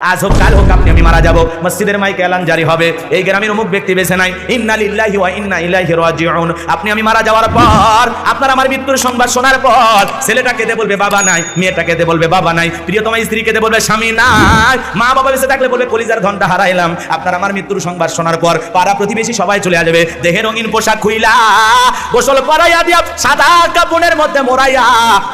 আজ হোক, কাল হোক, আপনি, আমি মারা যাব। মসজিদের মাইকে এলান জারি হবে। এই গ্রামের অমুক ব্যক্তি বেছে নাই ইন্না লিল্লাহি ওয়া ইন্না ইলাইহি রাজিউন। আপনি, আমি মারা যাওয়ার পর, আপনার আমার মৃত্যুর সংবাদ শোনার পর, ছেলেটা কেঁদে বলবে, বাবা নাই। মেয়েটা কেঁদে বলবে, বাবা নাই। প্রিয়তমা স্ত্রী কেঁদে বলবে, স্বামী নাই। মা বাবা বেঁচে থাকলে বলবে, কলিজার ঘণ্টা হারাইলাম। আপনার আমার মৃত্যুর সংবাদ শোনার পর, পাড়া প্রতিবেশী সবাই চলে আসবে, দেহে রঙিন পোশাক খুইলা, গোসল করাইয়া দিয়া, সাদা কাপড়ের মধ্যে মোড়াইয়া,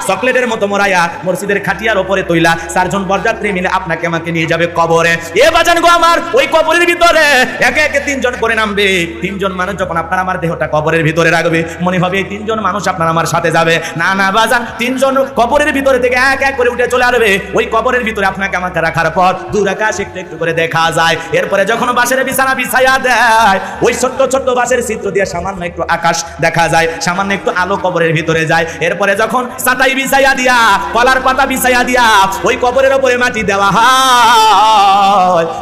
চকলেটের মতো মোড়াইয়া, মসজিদের খাটিয়ার ওপরে তৈলা, চারজন বরযাত্রী মিলে আপনাকে, আমাকে নিয়ে যাবে কবরে। এ বাজান গো আমার, ওই কবরের ভিতরে। একে একে তিনজন করে নামবে। তিনজন মানুষ যখন আপনার আমার দেহটা কবরের ভিতরে রাখবে, মনে হবে এই তিনজন মানুষ আপনার আমার সাথে যাবে। না না, বাজান, তিনজন কবরের ভিতরে থেকে এক এক করে উঠে চলে আসবে। ওই কবরের ভিতরে আপনাকে আমাকে রাখার পর দূর আকাশ একটু একটু করে দেখা যায়। এরপরে যখন বাসের বিছানা বিছাইয়া দেয়, ওই ছোট্ট ছোট্ট বাসের চিত্র দিয়ে সামান্য একটু আকাশ দেখা যায়, সামান্য একটু আলো কবরের ভিতরে যায়। এরপরে যখন সাতাই বিছাইয়া দিয়া, কলার পাতা বিছাইয়া দিয়া, ওই কবরের উপরে মাটি দেওয়া হয়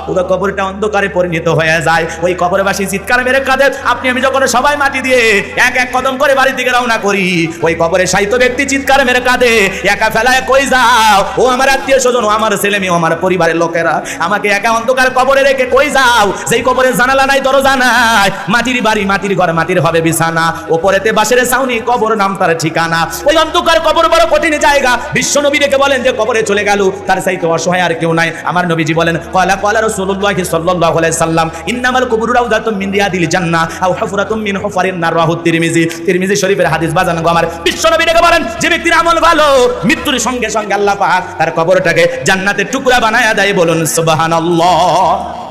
পুরো কবরটা অন্ধকারে পরিণত হয়ে যায়। ওই কবরবাসী চিৎকার মেরে কাঁদে, আপনি আমি যখন সবাই মাটি দিয়ে এক এক কদম করে বাড়ির দিকে রওনা করি, ওই কবরে সাহিত্য ব্যক্তি চিৎকার মেরে কাঁদে, একা ফেলায় কই যাও? ও আমার আত্মীয় স্বজন, ও আমার ছেলে মেয়ে আমার পরিবারের লোকেরা, আমাকে একা অন্ধকার কবরে রেখে কই যাও? সেই কবরে জানালা নাই, দরজা নাই। মাটির বাড়ি, মাটির ঘর, মাটির হবে বিছানা। ওপরেতে বাসের ছাউনি, কবর নাম তার ঠিকানা। ওই অন্ধকার কবর বড় কঠিন জায়গা। বিশ্ব নবী রেখে বলেন যে, কবরে চলে গেল, তার সাইতে অসহায় আর কেউ নাই। আমার নবীজি বলেন কয়লা কয়লা রসুল্লাহ সাল্লাই সাল্লাম, ইন্নামাল কুবুরু রাউদাতুম মিন জান না আও হাফুরা তুমিন হফারিন না রাহু তিরমিজি। তিরমিজি শরীফের হাদিস বাজান গো আমার। বিশ্ব নবী রেখে বলেন, যে ব্যক্তির আমল ভালো, মৃত্যুর সঙ্গে সঙ্গে আল্লাহ পাক তার কবরটাকে জান্নাতের টুকরা বানায়া দেয় বলুন, সুবহানাল্লাহ।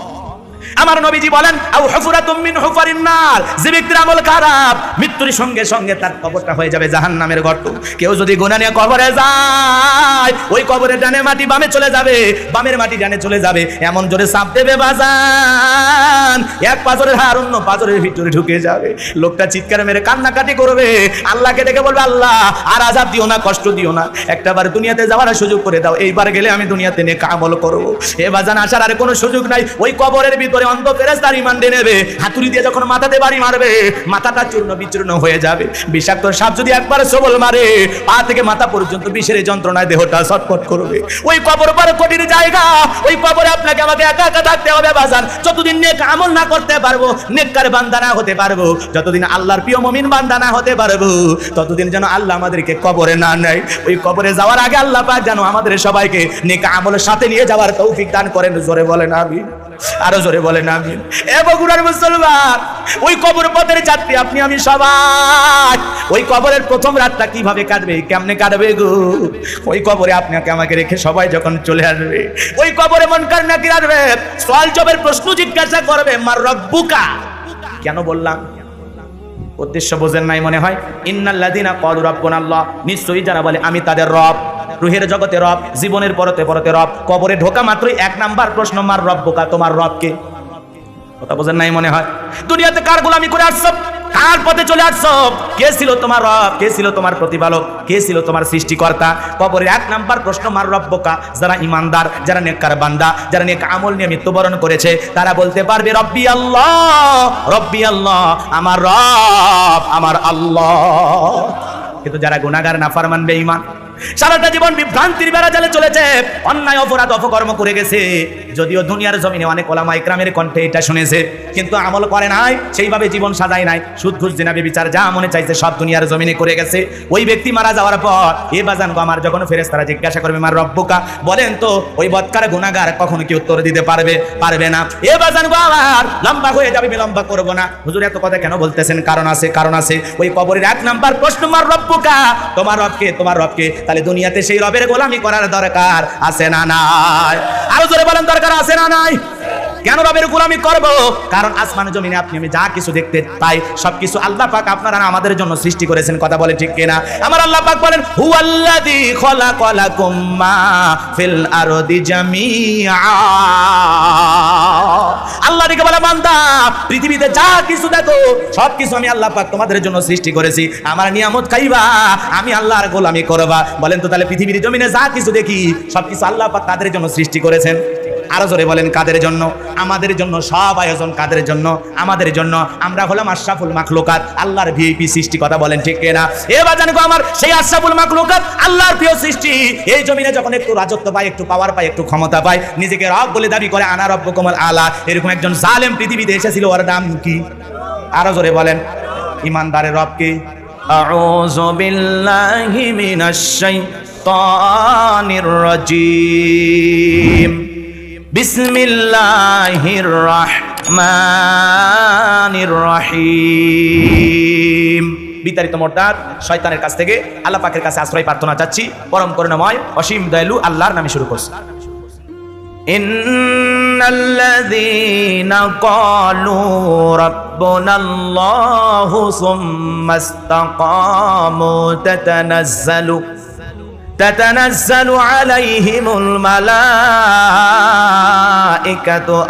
আমার নবীজি বলেন আউ হুফরাতুম মিন হুফারিন নার। যে ব্যক্তির আমল খারাপ, মৃত্যুর সঙ্গে সঙ্গে তার কবরটা হয়ে যাবে জাহান্নামের গর্ত কেউ যদি গুনাহ নিয়ে কবরে যায়, ওই কবরে ডানে মাটি বামে চলে যাবে, বামের মাটি ডানে চলে যাবে। এমন জোরে চাপ দেবে বাজান। এক পাথরের হার অন্য পাথরের ভিতরে ঢুকে যাবে। লোকটা চিৎকার মেরে কান্নাকাটি করবে। আল্লাহকে ডেকে বলবে, আল্লাহ, আর আজাব দিও না, কষ্ট দিও না। একটাবার দুনিয়াতে যাওয়ার সুযোগ করে দাও। এইবার গেলে আমি দুনিয়াতে নেক আমল করব। এ বাজান, আসার আর কোনো সুযোগ নাই। ওই কবরের ভিতরে অন্ধ ফেরেস্তার ইমান দিয়ে নেবে। হাতুড়ি দিয়ে যখন মাথাতে বাড়ি মারবে, মাথাটা চূর্ণ বিচূর্ণ হয়ে যাবে। বিষাক্ত সাপ যদি একবার সবল মারে, পা থেকে মাথা পর্যন্ত বিষের যন্ত্রণায় দেহটা ছটফট করবে। ওই কবর পর কঠিন জায়গা, ওই কবরে আপনাকে আমাকে একা একা থাকতে হবে, বাজান। যতদিন নেক আমল না করতে পারব, নেককার বান্দা না হতে পারব, যতদিন আল্লাহর প্রিয় মমিন বান্দা না হতে পারব, ততদিন যেন আল্লাহ আমাদেরকে কবরে না নেয়। ওই কবরে যাওয়ার আগে আল্লাহ পাক যেন আমাদের সবাইকে নেক আমলের সাথে নিয়ে যাওয়ার তৌফিক দান করেন, জোরে বলেন আমি আরও জোরে বলেন আমি এ বগুড়ার মুসলমান, ওই কবর পথের যাত্রী আপনি, আমি সবাই। ওই কবরের প্রথম রাতটা কীভাবে কাটবে, কেমনে কাটবে গো? ওই কবরে আপনাকে আমাকে রেখে সবাই যখন চলে আসবে, ওই কবরে মন কার নাকি আসবে সওয়াল জবের প্রশ্ন জিজ্ঞাসা করবে, মার রব্বুকা? কেন বললাম? উদ্দেশ্য বোঝেন নাই মনে হয়? ইন্নাল্লাযিনা ক্বালু রাব্বুনা আল্লাহ নিশ্চয়ই যারা বলে, আমি তাদের রব। রুহের জগতে রব, জীবনের পরতে পরতে রব। কবরে ঢোকা মাত্রই এক নাম্বার প্রশ্ন, মার রব বোকা, তোমার রবকে কথা বোঝেন নাই মনে হয়? দুনিয়াতে কার গোলামি করে আসছ? কার পথে চলে আসছ? কে ছিল তোমার রব? কে ছিল তোমার প্রতিপালক? কে ছিল তোমার সৃষ্টিকর্তা? কবরের এক নাম্বার প্রশ্ন, মার রব্বকা যারা ইমানদার, যারা নেককার বান্দা, যারা নেক আমল নিয়ে মৃত্যুবরণ করেছে, তারা বলতে পারবে, রব্বি আল্লাহ রব্বি আল্লাহ, আমার রব, আমার আল্লাহ। কিন্তু যারা গুনাহগার, নাফরমান, বেঈমান সারাটা জীবন বিভ্রান্তির বেড়া জালে চলেছে। অন্যায়, অপরাধ, অপকর্ম করে গেছে। যদিও দুনিয়ার জমিনে অনেক ওলামা ইকরামের কণ্ঠে এটা শুনেছে, কিন্তু আমল করে নাই, সেইভাবে জীবন সাজায় নাই। সুদ, ঘুষ জেনাবে বিচার যা মনে চাইছে সব দুনিয়ার জমিনে করে গেছে। ওই ব্যক্তি মারা যাওয়ার পর, এ বাজান আমার, যখন ফেরেস তারা জিজ্ঞাসা করবে, মার রব্বুকা? বলেন তো, ওই বৎকার গুনাগার কখনো কি উত্তর দিতে পারবে? পারবে না। এ বাজান আমার, লম্বা হয়ে যাবে, বিলম্বা করব না। হুজুর, এত কথা কেন বলতেছেন? কারণ আছে কারণ আছে। ওই কবরের এক নাম্বার প্রশ্ন, মার রব্বুকা? তোমার রবকে তোমার রবকে তাহলে দুনিয়াতে সেই রবের গোলামি করার দরকার আছে না নাই? আরও জোরে বলেন, দরকার আছে না নাই? কেন রবের গোলামি করব? কারণ আসমান জমিনে আপনি, আমি যা কিছু দেখতে পাই, সবকিছু আল্লাহ পাক আপনারা আমাদের জন্য সৃষ্টি করেছেন, কথা বলে ঠিক কিনা? আমার আল্লাহ পাক বলেন, হুয়াল্লাযী খলাকালাকুম মা ফিল আরদি জামিআ। আল্লাহ দিকে বলে বান্দা, পৃথিবীতে যা কিছু দেখো সব কিছু আমি আল্লাহ পাক তোমাদের জন্য সৃষ্টি করেছি। আমার নিয়ামত খাইবা আমি আল্লাহর গোলামি করবা। বলেন তো তাহলে পৃথিবীর জমিনে যা কিছু দেখি সব কিছু আল্লাহ পাক তাদের জন্য সৃষ্টি করেছেন। আরও জোরে বলেন, কাদের জন্য? আমাদের জন্য, সব আয়োজন কাদের জন্য? আমাদের জন্য আমরা হলাম আশরাফুল মাখলুকাত, আল্লাহর ভিপি সৃষ্টি, কথা বলেন ঠিক না এ বাজান আমার, সেই আশরাফুল মাখলুকাত, আল্লাহর প্রিয় সৃষ্টি। এই জমিনে যখন একটু রাজত্ব পায়, একটু পাওয়ার পায়, একটু ক্ষমতা পায়, নিজেকে রব বলে দাবি করে, আনা রব্য কমল আলা। এরকম একজন জালেম পৃথিবীতে এসেছিল, ওর নাম কি? আরও জোরে বলেন, ইমানদারের রব কি? আউযু বিল্লাহি মিনাশ শাইতানির রাজীম। بسم الله الرحمن الرحيم বিতাড়িত মোর্দার শয়তানের কাছ থেকে আল্লাহ পাকের কাছে আশ্রয় প্রার্থনা চাচ্ছি পরম করুণাময় অসীম দয়ালু আল্লাহর নামে শুরু করছি إن الذين قالوا ربنا الله ثم استقاموا تتنزل تتنزل عليهم الملائكة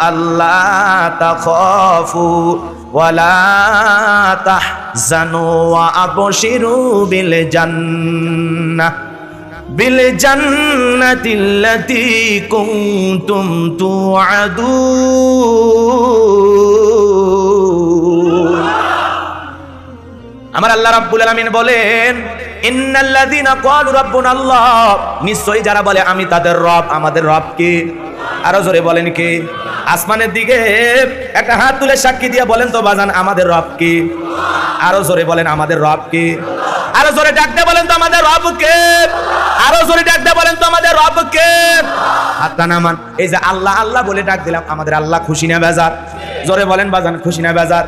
ألا تخافوا ولا تحزنوا وأبشروا بالجنة بالجنة التي كنتم توعدون আমার আল্লাহ রাব্বুল আলামিন বলেন নিশ্চয়ই যারা বলে, আমি তাদের রব, আমাদের রব কে? আরও জোরে বলেন কে? আসমানের দিকে একটা হাত তুলে সাক্ষী দিয়ে বলেন তো, বাজান, আমাদের রব কে? আরও জোরে বলেন, আমাদের রব কে? আরও জোরে ডাকতে বলেন তো, আমাদের রব কে? আরও জোরে ডাকতে বলেন তো, আমাদের রব কে? হাতটা এই যে আল্লাহ আল্লাহ বলে ডাক দিলাম, আমাদের আল্লাহ খুশি না বেজার। জোরে বলেন, বাজান, খুশি না বেজার?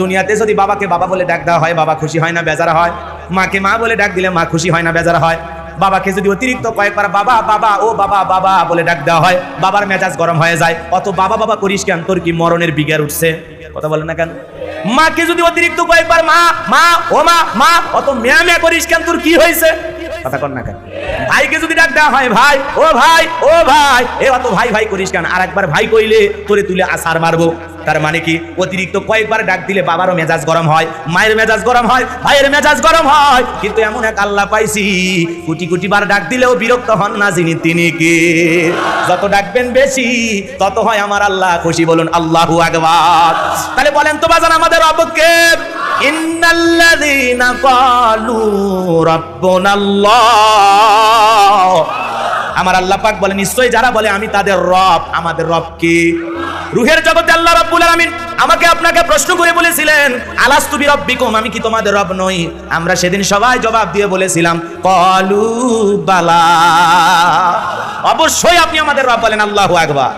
দুনিয়াতে যদি বাবাকে বাবা বলে ডাক দেওয়া হয়, বাবা খুশি হয় না, বেজার হয়। মাকে মা বলে ডাক দিলে মা খুশি হয় না, বেজার হয়। বাবাকে যদি অতিরিক্ত কয়েকবার বাবা বাবা, ও বাবা বাবা বলে ডাক দেওয়া হয়, বাবার মেজাজ গরম হয়ে যায়। অত বাবা বাবা করিস কেন? তোর কি মরণের বিজ্ঞার উঠছে? কথা বলে না কেন? মাকে যদি অতিরিক্ত কয়েকবার মা মা, ও মা মা, অত মেয়া মেয়া করিস কেন? তোর কি হয়েছে? কথা কর না কেন। ভাইকে যদি ডাক দেওয়া হয়, ভাই, ও ভাই ও ভাই, এ অত ভাই ভাই করিস কেন? আর একবার ভাই কইলে তোরে তুলে আসার মারবো। তার মানে কি? অতিরিক্ত কয়েকবার ডাক দিলে বাবারও মেজাজ গরম হয়, মায়ের মেজাজ গরম হয়, ভাইয়ের মেজাজ গরম হয়। কিন্তু এমন এক আল্লাহ পাইছি, কোটি কোটি বার ডাক দিলেও বিরক্ত হন না যিনি, তিনি কে? যত ডাকবেন বেশি, তত হয় আমার আল্লাহ খুশি বলুন, আল্লাহু আকবার। তাহলে বলেন তো বাজান আমাদের রবকে ইন্নাল্লাযীনা ক্বালু রাব্বুনাল্লাহ। আমার আল্লাহ পাক বলে নিশ্চয়ই যারা বলে আমি তাদের রব, আমাদের রব কি? রুহের জগতে আল্লাহ রাব্বুল আলামিন আমাকে আপনাকে প্রশ্ন করে বলেছিলেন, আলাস্তু বি রব্বিকুম আমি কি তোমাদের রব নই? আমরা সেদিন সবাই জবাব দিয়ে বলেছিলাম, কলু, বালা। অবশ্যই আপনি আমাদের রব বলেন, আল্লাহু আকবার।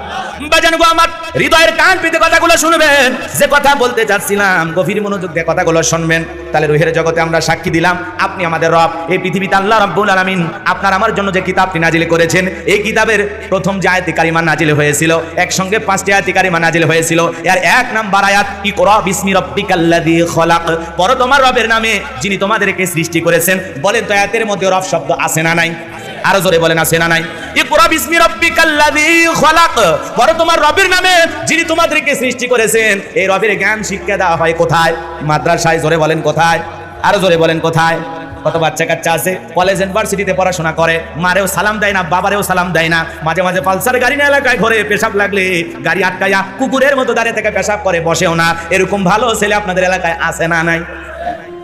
বাজান আমার, হৃদয়ের কান পেতে কথাগুলো শুনবেন। যে কথা বলতে চাচ্ছিলাম, গভীর মনোযোগ দিয়ে কথাগুলো শুনবেন। তাহলে রুহের জগতে আমরা সাক্ষী দিলাম, আপনি আমাদের রব। এই পৃথিবীতে আল্লাহ রাব্বুল আলামিন আপনার আমার জন্য যে কিতাবটি নাজিল করেছেন, এই কিতাবের প্রথম যে আয়াতি কারিমা নাজিল হয়েছিল, একসঙ্গে পাঁচটি আয়াতি কারিমা নাজিল হয়েছিল। এর এক নাম্বার আয়াত, ইকরা বিসমি রাব্বিকাল্লাযী খলাক। পর তোমার রবের নামে, যিনি তোমাদেরকে সৃষ্টি করেছেন, বলেন তো আয়াতের মধ্যে রব শব্দ আছে না নাই? আরও জোরে বলেন, আছে না নাই? ইকরা বিসমি রাব্বিকাল্লাযী খলাক। বড় তোমার রবের নামে যিনি তোমাদেরকে সৃষ্টি করেছেন, এই রবের জ্ঞান শিক্ষা দেওয়া হয় কোথায়? মাদ্রাসায় জোরে বলেন, কোথায়? আরও জোরে বলেন, কোথায়? কত বাচ্চা কাচ্চা আছে? কলেজ, ইউনিভার্সিটিতে পড়াশোনা করে, মারেও সালাম দেয় না, বাবারেও সালাম দেয় না। মাঝে মাঝে পালসার গাড়ি না এলাকায় ঘরে, পেশাব লাগলে গাড়ি আটকায়া কুকুরের মতো দাঁড়িয়ে থেকে পেশাব করে, বসেও না। এরকম ভালো ছেলে আপনাদের এলাকায় আসে না নাই?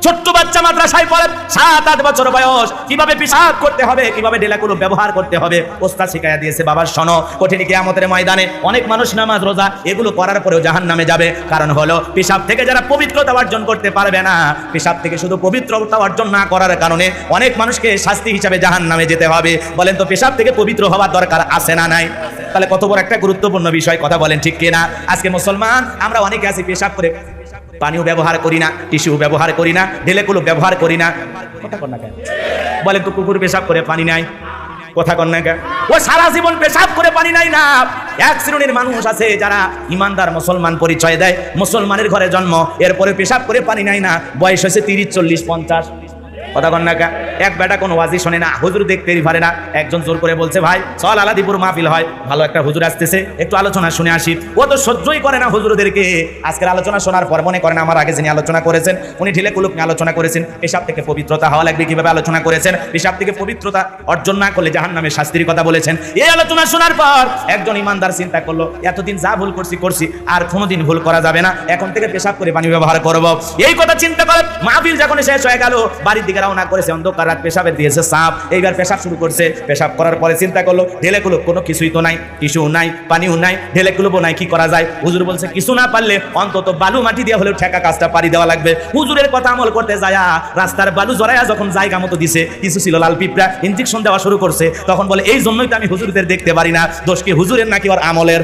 ছোট্ট বাচ্চা মাদ্রাসায় পড়ে, সাত, আট বছর বয়স। কীভাবে পিসাব করতে হবে, কীভাবে ডেলাগুলো ব্যবহার করতে হবে, ওস্তাদ শিখাইয়া দিয়েছে বাবার শোনো, কঠিন কিয়ামতের ময়দানে অনেক মানুষ নামাজ, রোজা, এগুলো করার পরেও জাহান নামে যাবে। কারণ হলো, পেশাব থেকে যারা পবিত্রতা অর্জন করতে পারবে না, পেশাব থেকে শুধু পবিত্রতা অর্জন না করার কারণে অনেক মানুষকে শাস্তি হিসাবে জাহান নামে যেতে হবে। বলেন তো, পেশাব থেকে পবিত্র হওয়ার দরকার আছে না নাই? তাহলে কত বড় একটা গুরুত্বপূর্ণ বিষয়, কথা বলেন ঠিক কিনা? আজকে মুসলমান, আমরা অনেকে আছি পেশাব করে পানিও ব্যবহার করি না টিস্যু ব্যবহার করি না ঢেলেগুলো ব্যবহার করি না। কথা কর না বলে, তো কুকুর পেশাব করে পানি নাই। কথা কন না ও সারা জীবন পেশাব করে পানি নাই না। এক শ্রেণির মানুষ আছে যারা ইমানদার মুসলমান পরিচয় দেয়। মুসলমানের ঘরে জন্ম, এরপরে পেশাব করে পানি নাই না। বয়স হয়েছে তিরিশ, চল্লিশ, পঞ্চাশ। কথা কন না এক বেটা কোনো ওয়াজি শোনে না, হুজুর দেখতেই পারে না। একজন জোর করে বলছে, ভাই, চল আলাদিপুর মাহফিল হয়। ভালো একটা হুজুর আসতেছে, একটু আলোচনা শুনে আসি। ও তো সহ্যই করে না হুজুরদেরকে। আজকের আলোচনা শোনার পর মনে করেন আমার আগে যিনি আলোচনা করেছেন, উনি ঢিলে কুলুক নিয়ে আলোচনা করেছেন। পেশাব থেকে পবিত্রতা হওয়া লাগবে কীভাবে আলোচনা করেছেন? পেশাব থেকে পবিত্রতা অর্জন না করলে জাহান নামে শাস্তির কথা বলেছেন। এই আলোচনা শোনার পর একজন ইমানদার চিন্তা করল, এতদিন যা ভুল করছি করছি, আর কোনোদিন ভুল করা যাবে না। এখন থেকে পেশাব করে পানি ব্যবহার করব। এই কথা চিন্তা করে মাহফিল যখন শেষ হয়ে গেল, বাড়ির দিকে রওনা করেছে, অন্ধকার রাত পেশাবের দিয়েছে সাপ। এইবার পেশাব শুরু করছে। পেশাব করার পরে চিন্তা করল, ঢেলে কুলো কোনো কিছুই তো নাই কিছু নাই, পানিও নাই, ঢেলে কুলবো নাই, কি করা যায়? হুজুর বলছে, কিছু না পারলে অন্তত বালু মাটি দিয়ে হলেও ঠেকা কাজটা পারি দেওয়া লাগবে। হুজুরের কথা আমল করতে যায় রাস্তার বালু জড়াইয়া যখন জায়গা মতো দিছে, কিছু ছিল লাল পিঁপড়া ইঞ্জেকশন দেওয়া শুরু করছে। তখন বলে, এই জন্যই তো আমি হুজুরদের দেখতে পারি না। দোষ কি হুজুরের নাকি ওর আমলের?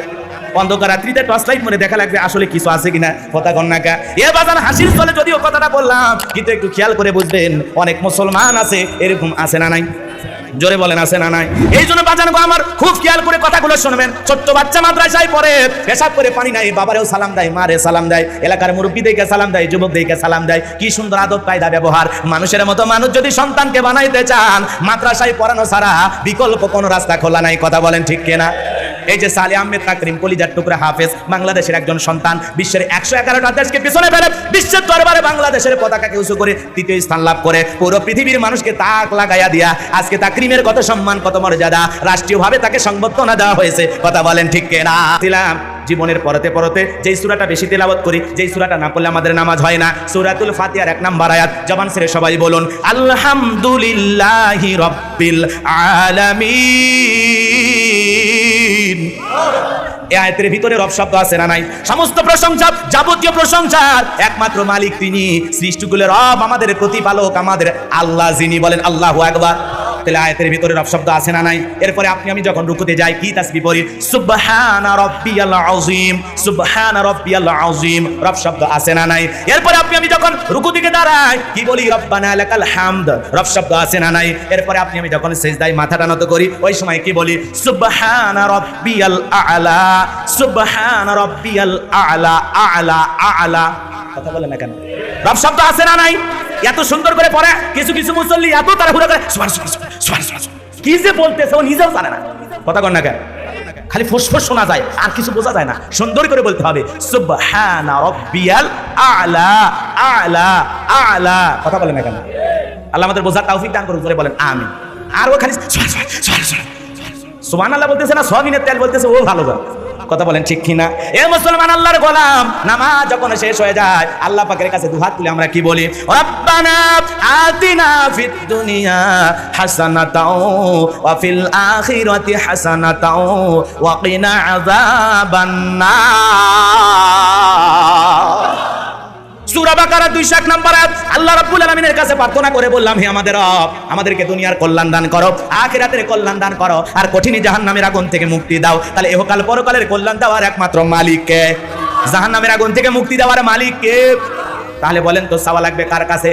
অন্ধকার রাত্রিতে টর্চ লাইট মনে দেখা লাগবে আসলে কিছু আছে কিনা, কথা কন্যাকা এ বাজান হাসির চলে যদিও কথাটা বললাম, কিন্তু একটু খেয়াল করে বুঝবেন, অনেক মুসলমান আছে, এরকম আছে না নাই? জোরে বলেন, আছে না নাই? এই জন্য বাজান গো আমার খুব খেয়াল করে কথাগুলো শুনবেন। ছোট্ট বাচ্চা মাদ্রাসায় পড়ে, পেশাব করে পানি নাই, বাবারেও সালাম দেয়, মারে সালাম দেয়, এলাকার মুরব্বী দেখে সালাম দেয় যুবক দেখে সালাম দেয়। কি সুন্দর আদব কায়দা ব্যবহার। মানুষের মতো মানুষ যদি সন্তানকে বানাইতে চান, মাদ্রাসায় পড়ানো ছাড়া বিকল্প কোনো রাস্তা খোলা নাই, কথা বলেন ঠিক কিনা? এই যে সালে আহমেদ তাকরিম কলিজার টুকরা হাফেজ, বাংলাদেশের একজন সন্তান, বিশ্বের একশো এগারোটা দেশকে পিছনে ফেলে, বিশ্বের দরবারে বাংলাদেশের পতাকাকে উঁচু করে তৃতীয় স্থান লাভ করে, পুরো পৃথিবীর মানুষকে তাক লাগাইয়া দিয়া, আজকে তাকরিমের কত সম্মান, কত মর্যাদা, রাষ্ট্রীয়ভাবে তাকে সংবর্ধনা দেওয়া হয়েছে, কথা বলেন ঠিক কেনা? দিলাম জীবনের পরতে পরতে, যেই সুরাটা বেশি তেলাওয়াত করি, যেই সুরাটা না পড়লে আমাদের নামাজ হয় না। সুরাতুল ফাতিয়ার এক নাম্বার আয়াত, জবান ছেড়ে সবাই বলুন, আলহামদুলিল্লাহি রব্বিল আলামিন। রব শব্দ নাই? সমস্ত প্রশংসা, যাবতীয় একমাত্র মালিক তিনি। আমাদের আমাদের আল্লাহ যিনি বলেন আল্লাহ আকবার। তাহলে আয়াতের ভিতরে রব শব্দ আছে না নাই? এরপরে আপনি, আমি যখন রুকুতে যাই, কি তাসবিহ পড়ি? সুবহানা রাব্বিয়াল আযীম, সুবহানা রাব্বিয়াল আযীম, রব শব্দ আছে না নাই? এরপরে আপনি, আমি যখন রুকু দিকে দাঁড়াই, কি বলি? রব্বানা লাকাল হামদ, রব শব্দ আছে না নাই? এরপরে আপনি, আমি যখন সেজদায় মাথাটা নত করি, ওই সময় কি বলি? সুবহানা রাব্বিয়াল আ'লা, সুবহানা রাব্বিয়াল আ'লা আ'লা আ'লা। কথা বলে না কেন? রব শব্দ আছে না নাই? এত সুন্দর করে পড়ে, কিছু কিছু মুসল্লি এত তাড়াহুড়া করে সুবহান সুবহান সুবহান সুবহান। কি যে বলতেছে, ও নিজেও জানে না। কথা কর না কেন? খালি ফুসফুস শোনা যায়, আর কিছু বোঝা যায় না। সুন্দর করে বলতে হবে, সুবহানা রাব্বিয়াল আ'লা আ'লা আ'লা। কথা বলেন না কেন? আল্লাহ আমাদের বোঝার তৌফিক দান করুন জোরে বলেন, আমিন। আর ও খালি সুবহান আল্লাহ বলতেছে না সবিনের তেল বলতেছে, ও ভালো গান কথা বলেন ঠিক কিনা? এ মুসলমান আল্লাহর গোলাম, নামাজ যখন শেষ হয়ে যায়, আল্লাহ পাকের কাছে দুহাত তুলে আমরা কি বলি? রব্বানা আতিনা ফিদ দুনিয়া হাসানাতাও, ওয়া ফিল আখিরাতি হাসানাতাও, ওয়া কিনা আযাবান নার সূরা বাকারা 201 নম্বর আয়াত। আল্লাহ রাব্বুল আলামিনের কাছে প্রার্থনা করে বললাম, হে আমাদের কল্যাণ দান করো কল্যাণ দান করো, আর জাহান্নামের আগুন থেকে মুক্তি দাও। তাহলে পরকালের কল্যাণ দেওয়ার একমাত্র মালিক কে? আগুন থেকে মুক্তি দেওয়ার মালিক কে? তাহলে বলেন তো সাওয়া লাগবে কার কাছে?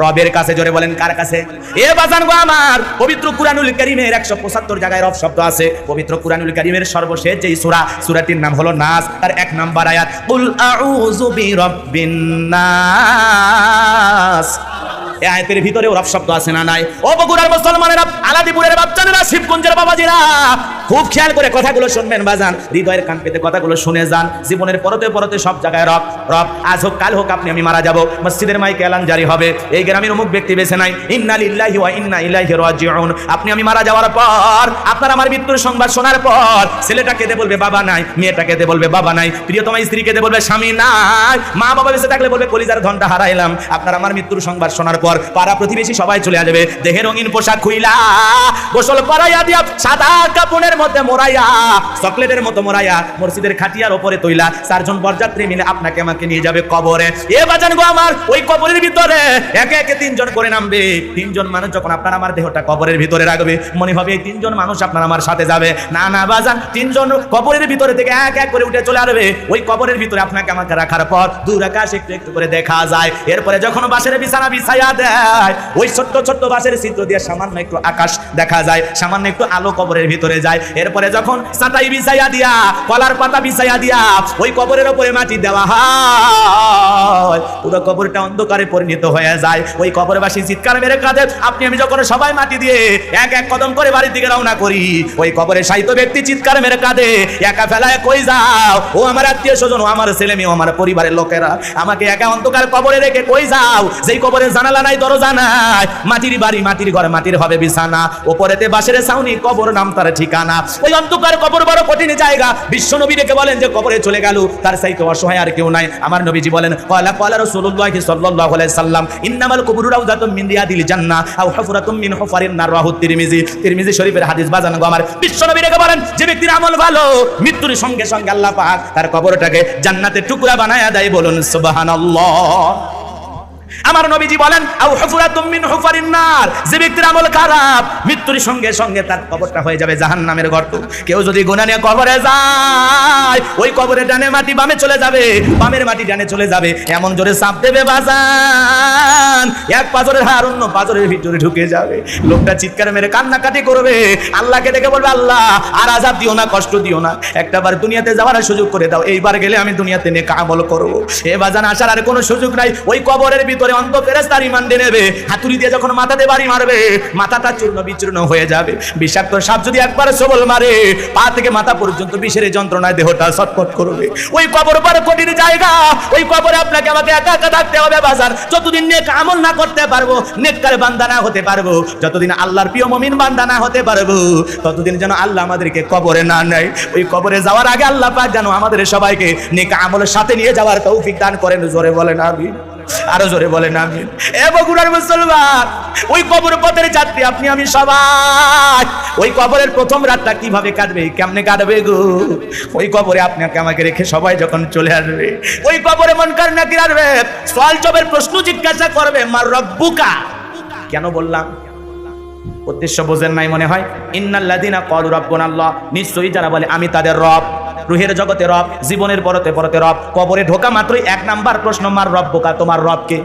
রবের কাছে জোরে বলেন, কার কাছে? এ বাজান গো আমার, পবিত্র কুরআনুল কারীমের 175 জায়গায় রব শব্দ আছে। পবিত্র কুরআনুল কারীমের সর্বশেষ যেই সূরা, সূরাটির নাম হলো নাস, তার এক নাম্বার আয়াত, কুল আউযু বিরাব্বিন নাস। এই আয়াতের ভিতরে রব শব্দ আছে না নাই? ও বগুড়ার মুসলমানেরা, আলাদিপুরের বাচ্চানেরা শিবগঞ্জের বাবাজিরা খুব খেয়াল করে কথাগুলো শুনবেন, বাজান। হৃদয়ের কান পেতে কথাগুলো শুনে যান। জীবনের পরতে পরতে সব জায়গায় রব রব, আজ হোক, কাল হোক, আপনি, আমি মারা যাব। মসজিদের মাইকে এলান জারি হবে। এই গ্রামের অমুক ব্যক্তি বেছে নাই। ইন্না ওয়া ইন্না ইলাইহি রাজিউন। আপনি, আমি মারা যাওয়ার পর, আপনার আমার মৃত্যুর সংবাদ শোনার পর, ছেলেটা কেঁদে বলবে, বাবা নাই। মেয়েটা কেঁদে বলবে, বাবা নাই। প্রিয়তমা স্ত্রী কেঁদে বলবে, স্বামী নাই। মা বাবা বেঁচে থাকলে বলবে, কলিজার ধনটা হারাইলাম। আপনার আমার মৃত্যুর সংবাদ শোনার পর পাড়া প্রতিবেশী সবাই চলে আসবে। দেহে রঙিন পোশাক খুইলা, গোসল করাইয়া দিয়া সাদা কাপড়ের মধ্যে মোড়াইয়া চকলেটের মতো মোড়াইয়া মসজিদের খাটিয়ার তৈলা, চারজন বরযাত্রী মিলে আপনাকে আমাকে নিয়ে যাবে কবরে। এ বাজান গো আমার, ওই কবরের ভিতরে। একে একে তিনজন করে নামবে। তিনজন মানুষ যখন আপনার আমার দেহটা কবরের ভিতরে রাখবে, মনে হবে এই তিনজন মানুষ আপনার আমার সাথে যাবে। না না বাজান, তিনজন কবরের ভিতরে থেকে এক এক করে উঠে চলে আসবে। ওই কবরের ভিতরে আপনাকে আমাকে রাখার পর দূর আকাশ একটু একটু করে দেখা যায়। এরপরে যখন বাসের বিছানা বিছাইয়া দেয়, ওই ছোট্ট ছোট্ট বাসের চিত্র দিয়ে সামান্য একটু আকাশ দেখা যায়, সামান্য একটু আলো কবরের ভিতরে যায়। এরপরে যখন সাঁতাই বিছাইয়া দিয়া, কলার পাতা বিছাইয়া দিয়া ওই কবরের উপরে মাটি দেওয়া হয়, পুরো কবরটা অন্ধকারে পরিণত হয়ে যায়। ওই কবরবাসী চিৎকার মেরে কাঁদে, আপনি আমি যখন সবাই মাটি দিয়ে এক এক কদম করে বাড়ির দিকে রওনা করি, ওই কবরে সাহিত্য ব্যক্তি চিৎকার মেরে কাঁদে, একা ফেলায় কই যাও? ও আমার আত্মীয় স্বজন, ও আমার ছেলে মেয়ে আমার পরিবারের লোকেরা, আমাকে একা অন্ধকার কবরে রেখে কই যাও? যেই কবরে জানালা নাই, দরজা নাই, মাটির বাড়ি, মাটির ঘর, মাটির হবে বিছানা, ওপরেতে বাসের ছাউনি, কবর নাম তার ঠিকানা। ওই অন্ধকার কবর বড় কঠিন জায়গা। বিশ্ব নবী রেখে বলেন যে, কবরে চলে গেল। তার সাইতে অসহায় আর কেউ নাই। আমার নবীজি বলেন কয়লা কয়লা আলাইহি সাল্লাম, ইন্নামাল কুবুরু রাউযাতুম মিন রিয়াদিল জান্নাহ, আও হুফরাতুম মিন নার রাহু তিরমিজি। তিরমিজি শরীফের হাদিস বাজান গো আমার। বিশ্ব নবী রেখে বলেন, যে ব্যক্তির আমল ভালো, মৃত্যুর সঙ্গে সঙ্গে আল্লাহ পাক তার কবরটাকে জান্নাতের টুকরা বানায়া দেয় বলুন, সুবহানাল্লাহ। আমার নবীজি বলেন নার। যে ব্যক্তির আমল খারাপ, মৃত্যুর সঙ্গে সঙ্গে তার কবরটা হয়ে যাবে জাহান্নামের গর্ত কেউ যদি গুনাহ নিয়ে কবরে যায়, ওই কবরে ডানে মাটি বামে চলে যাবে, বামের মাটি ডানে চলে যাবে। এমন জোরে চাপ দেবে বাজান। এক পাজরের হার অন্য পাজরের ভিতরে ঢুকে যাবে। লোকটা চিৎকার মেরে কান্নাকাটি করবে। আল্লাহকে দেখে বলবে, আল্লাহ, আর আজাব দিও না, কষ্ট দিও না। একটা বার দুনিয়াতে যাওয়ার সুযোগ করে দাও। এইবার গেলে আমি দুনিয়াতে নেক আমল করব। এ বাজান, আসার আর কোনো সুযোগ নাই। ওই কবরের ভিতরে অন্ত ফেরেস্তার ইমান দিয়ে নেবে। হাতুড়ি দিয়ে যখন মাথাতে বাড়ি মারবে, মাথাটা চূর্ণ বিচূর্ণ হয়ে যাবে। বিষাক্ত সাপ যদি একবার সবল মারে, পা থেকে মাথা পর্যন্ত বিষের যন্ত্রণায় দেহটা ছটফট করবে। ওই কবর বড় কঠিন জায়গা, ওই কবরে আপনাকে আমাকে একা একা থাকতে হবে বাজার। যতদিন নেক আমল না করতে পারব, নেককার বান্দা না হতে পারব, যতদিন আল্লাহর প্রিয় মমিন বান্দা না হতে পারব, ততদিন যেন আল্লাহ আমাদেরকে কবরে না নেয়। ওই কবরে যাওয়ার আগে আল্লাহ পাক যেন আমাদের সবাইকে নেক আমলের সাথে নিয়ে যাওয়ার তৌফিক দান করেন। জোরে বলেন আমি আরও জোরে বলেন আমি এ বগুড়ার মুসলমান, ওই কবর পথের যাত্রী, আপনি, আমি সবাই। ওই কবরের প্রথম রাতটা কীভাবে কাটবে, কেমনে কাটবে গো? ওই কবরে আপনাকে আমাকে রেখে সবাই যখন চলে আসবে, ওই কবরে মন কার নাকি আসবে সওয়াল জবের প্রশ্ন জিজ্ঞাসা করবে, মার রব্বুকা? কেন বললাম? উদ্দেশ্য বোঝেন নাই মনে হয়। ইন্নাল্লাদিনা কল রব্বুন আল্লাহ নিশ্চয়ই যারা বলে, আমি তাদের রব, রুহের জগতে রব, জীবনের পরতে পরতে রব, কবরে ঢোকা মাত্রই এক নাম্বার প্রশ্ন, মার রব বোকা তোমার রবকে?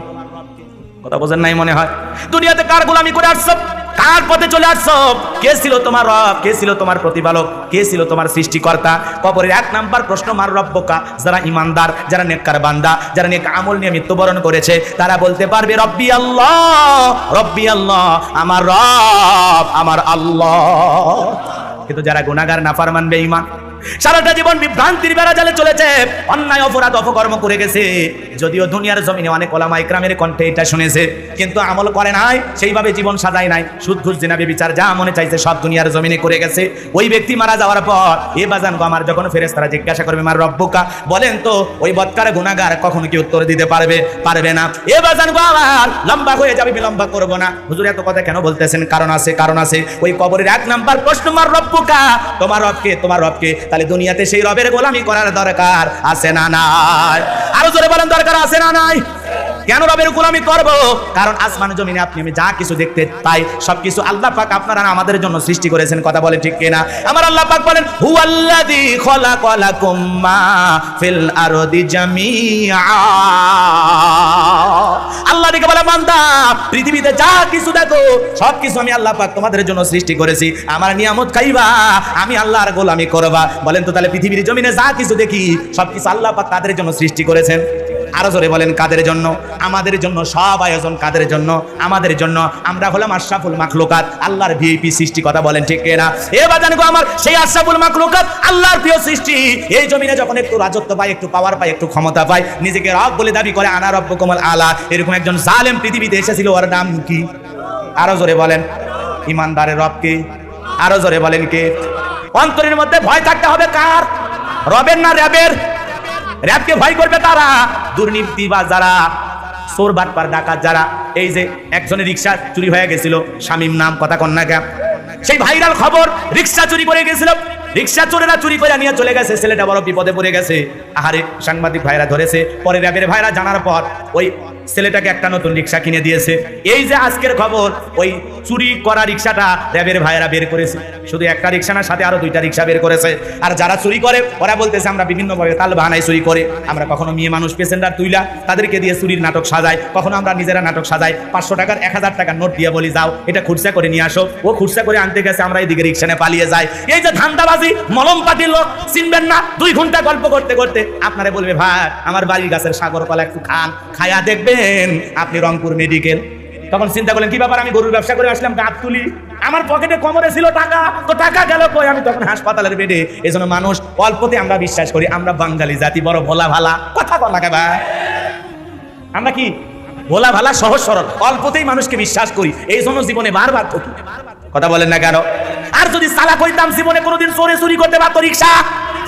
কথা বোঝেন নাই মনে হয়। দুনিয়াতে কার গোলামি করে আসছো? কার পথে চলে আসছো। কে ছিল তোমার রব? কে ছিল তোমার প্রতিপালক? কে ছিল তোমার সৃষ্টিকর্তা? কবরের এক নাম্বার প্রশ্ন, মার রব বোকা যারা ইমানদার, যারা নেককার বান্দা, যারা নেক আমল নিয়ে মৃত্যুবরণ করেছে, তারা বলতে পারবে, রব্বি আল্লাহ রব্বি আল্লাহ, আমার রব, আমার আল্লাহ। কিন্তু যারা গুনাহগার মানবে বেঈমান, সারাটা জীবন বিভ্রান্তির বেড়া জালে চলেছে, অন্যায়, অপরাধ, অপকর্ম করে গেছে। যদিও দুনিয়ার জমিনে অনেক ওলামা ইকরামের কণ্ঠে এটা শুনেছে, কিন্তু আমল করে নাই, সেইভাবে জীবন সাজায় নাই। সুদ, ঘুষ জেনাবে বিচার যা মনে চাইছে সব দুনিয়ার জমিনে করে গেছে। ওই ব্যক্তি মারা যাওয়ার পর, এ বাজান আমার, যখন ফেরেস তারা জিজ্ঞাসা করবে, মার রব্বুকা? বলেন তো, ওই বৎকার গুণাগার কখনো কি উত্তর দিতে পারবে? পারবে না। এ বাজান আমার, লম্বা হয়ে যাবে বিলম্বা করব না। হুজুর, এত কথা কেন বলতেছেন? কারণ আছে কারণ আছে। ওই কবরের এক নাম্বার প্রশ্ন, মার রব্বুকা? তোমার রবকে তোমার রবকে। তাহলে দুনিয়াতে সেই রবের গোলামি করার দরকার আছে না নাই? আরও জোরে বলেন, দরকার আছে না নাই? কেন রবের কারণ আসমান জমিনে আপনি, আমি যা কিছু দেখতে পাই, সবকিছু আল্লাহ পাক আপনারা আমাদের জন্য সৃষ্টি করেছেন, কথা বলে ঠিক কিনা? আমার আল্লাহ পাক বলেন জামিআ। আল্লাহ দিকে বলে, বান্দা, পৃথিবীতে যা কিছু দেখো, সবকিছু আমি আল্লাহ পাক তোমাদের জন্য সৃষ্টি করেছি। আমার নিয়ামত খাইবা, আমি আল্লাহর গোলামি করবা। বলেন তো তাহলে পৃথিবীর জমিনে যা কিছু দেখি, সবকিছু আল্লাহ পাক তাদের জন্য সৃষ্টি করেছেন। আরও জোরে বলেন, কাদের জন্য? আমাদের জন্য, সব আয়োজন কাদের জন্য? আমাদের জন্য আমরা হলাম আশরাফুল মাখলুকাত, আল্লাহর ভিআইপি সৃষ্টি, কথা বলেন ঠিক না এ বাজান গো আমার, সেই আশরাফুল মাখলুকাত, আল্লাহর প্রিয় সৃষ্টি। এই জমিনে যখন একটু রাজত্ব পায়, একটু পাওয়ার পায়, একটু ক্ষমতা পায়, নিজেকে রব বলে দাবি করে, আনা রব্ব কমল আলা। এরকম একজন জালেম পৃথিবীতে এসেছিল, ওর নাম কি? আরও জোরে বলেন, ইমানদারের রব কে? আরও জোরে বলেন কে? অন্তরের মধ্যে ভয় থাকতে হবে কার? রবের না র্যাবের র্যাবকে ভয় করবে তারা। দুর্নীতি বা যারা চোর বাটপার, ডাকাত যারা, এই যে একজনের রিক্সা চুরি হয়ে গেছিল স্বামীর নাম, কথা কন্যাকা সেই ভাইরাল খবর, রিক্সা চুরি করে গেছিল। রিক্সা চোরেরা চুরি করে নিয়ে চলে গেছে, ছেলেটা বড় বিপদে পড়ে গেছে। আহারে, সাংবাদিক ভাইরা ধরেছে, পরে র্যাবের ভাইরা জানার পর ওই ছেলেটাকে একটা নতুন রিক্সা কিনে দিয়েছে। এই যে আজকের খবর, ওই চুরি করা রিক্সাটা র্যাবের ভাইয়েরা বের করেছে। শুধু একটা রিক্সা না, সাথে আরও দুইটা রিক্সা বের করেছে। আর যারা চুরি করে, ওরা বলতেছে, আমরা বিভিন্নভাবে তাল বাহানায় চুরি করে। আমরা কখনো মেয়ে মানুষ পেসেন্টার তুইলা, তাদেরকে দিয়ে চুরির নাটক সাজাই। কখনো আমরা নিজেরা নাটক সাজাই। পাঁচশো টাকার, এক হাজার টাকার নোট দিয়ে বলি, যাও, এটা খুরসা করে নিয়ে আসো। ও খুরসা করে আনতে গেছে, আমরা এইদিকে রিক্সা নিয়ে পালিয়ে যাই। এই যে ধান্দাবাজি মলম পাতির লোক, চিনবেন না? দুই ঘণ্টা গল্প করতে করতে আপনারা বলবে, ভাই, আমার বাড়ির গাছের সাগর কলা একটু খান, খায়া দেখবেন আপনি রংপুর মেডিকেল তখন চিন্তা করলেন, কি ব্যাপার, আমি গরুর ব্যবসা করে আসলাম গাছ তুলি। আমার পকেটে কমরে ছিল টাকা, তো টাকা গেল কই? আমি তখন হাসপাতালের বেডে এই জন্য মানুষ অল্পতে আমরা বিশ্বাস করি, আমরা বাঙালি জাতি, বড় ভোলা ভালা। কথা বলা কেবা আমরা কি ভোলা ভালা, সহজ সরল? অল্পতেই মানুষকে বিশ্বাস করি, এই জন্য জীবনে বারবার ঠকি। কথা বলেন না কেন? আর যদি সালা হইতাম জীবনে কোনোদিন চোরে চুরি করতে পারতো রিক্সা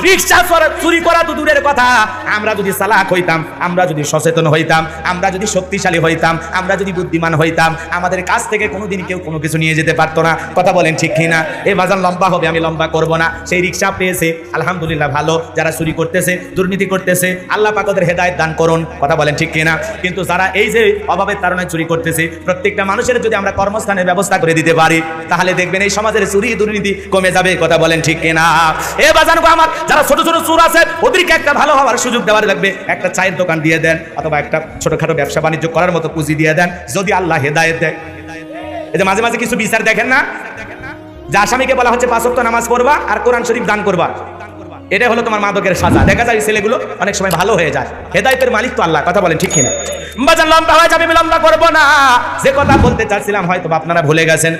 রিক্সা চোরা- করা তো দূরের কথা। আমরা যদি সালাক হইতাম, আমরা যদি সচেতন হইতাম, আমরা যদি শক্তিশালী হইতাম, আমরা যদি বুদ্ধিমান হইতাম, আমাদের কাছ থেকে কোনোদিন কেউ কোনো কিছু নিয়ে যেতে পারতো না। কথা বলেন ঠিক কিনা? এ বাজার লম্বা হবে, আমি লম্বা করব না। সেই রিক্সা পেয়েছে, আলহামদুলিল্লাহ ভালো। যারা চুরি করতেছে, দুর্নীতি করতেছে, আল্লাহ পাকদের হেদায়ত দান করুন। কথা বলেন ঠিক কিনা? কিন্তু যারা এই যে অভাবের কারণে চুরি করতেছে, প্রত্যেকটা মানুষের যদি আমরা কর্মস্থানের ব্যবস্থা করে দিতে পারি, তাহলে দেখবেন এই সমাজের চুরি দুর্নীতি কমে যাবে। কথা বলেন ঠিক কিনা? এ বাজানো আমার যারা ছোট ছোট চুর আছে, ওদেরকে একটা ভালো হওয়ার সুযোগ দেওয়ার লাগবে। একটা চায়ের দোকান দিয়ে দেন, অথবা একটা ছোটখাটো ব্যবসা বাণিজ্য করার মতো পুঁজি দিয়ে দেন, যদি আল্লাহ হেদায়ত দেয়। এই যে মাঝে মাঝে কিছু বিচার দেখেন না? যে আসামিকে বলা হচ্ছে পাঁচ ওয়াক্ত নামাজ পড়বা আর কোরআন শরীফ দান করবা। এটা হলো তোমার মাদকের সাজা। দেখা যায় ছেলেগুলো অনেক সময় ভালো হয়ে যায়। হেদায়তের মালিক তো আল্লাহ, কথা বলেন ঠিক কিনা? বাজান লম্বা হয়ে যাবে লম্বা করব না। যে কথা বলতে চাচ্ছিলাম হয়তো আপনারা ভুলে গেছেন।